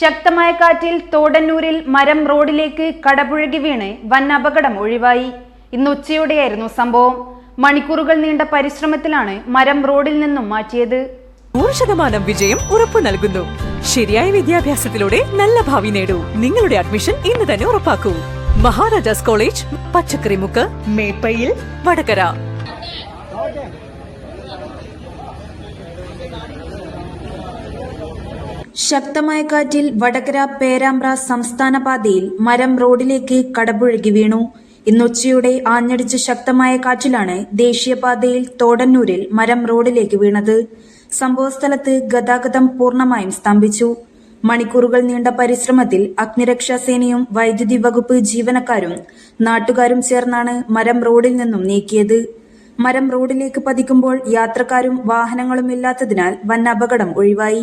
ശക്തമായ കാറ്റിൽ തോടന്നൂരിൽ മരം റോഡിലേക്ക് കടപുഴകി വീണ് വൻ അപകടം ഒഴിവായി. ഇന്ന് ഉച്ചയോടെയായിരുന്നു സംഭവം. മണിക്കൂറുകൾ നീണ്ട പരിശ്രമത്തിലാണ് മരം റോഡിൽ നിന്നും മാറ്റിയത്. നൂറ് ശതമാനം വിജയം ഉറപ്പു നൽകുന്നു. ശരിയായ വിദ്യാഭ്യാസത്തിലൂടെ നല്ല ഭാവി നേടൂ. നിങ്ങളുടെ അഡ്മിഷൻ ഇന്ന് തന്നെ ഉറപ്പാക്കൂ. മഹാരാജാസ് കോളേജ് പച്ചക്കറിമുക്ക് മേപ്പയിൽ വടകര. ശക്തമായ കാറ്റിൽ വടകര പേരാമ്പ്ര സംസ്ഥാന പാതയിൽ മരം റോഡിലേക്ക് കടപുഴകി വീണു. ഇന്നുച്ചയോടെ ആഞ്ഞടിച്ച ശക്തമായ കാറ്റിലാണ് ദേശീയപാതയിൽ തോടന്നൂരിൽ മരം റോഡിലേക്ക് വീണത്. സംഭവസ്ഥലത്ത് ഗതാഗതം പൂർണമായും സ്തംഭിച്ചു. മണിക്കൂറുകൾ നീണ്ട പരിശ്രമത്തിൽ അഗ്നിരക്ഷാസേനയും വൈദ്യുതി വകുപ്പ് ജീവനക്കാരും നാട്ടുകാരും ചേർന്നാണ് മരം റോഡിൽ നിന്നും നീക്കിയത്. മരം റോഡിലേക്ക് പതിക്കുമ്പോൾ യാത്രക്കാരും വാഹനങ്ങളും ഇല്ലാത്തതിനാൽ വൻ അപകടം ഒഴിവായി.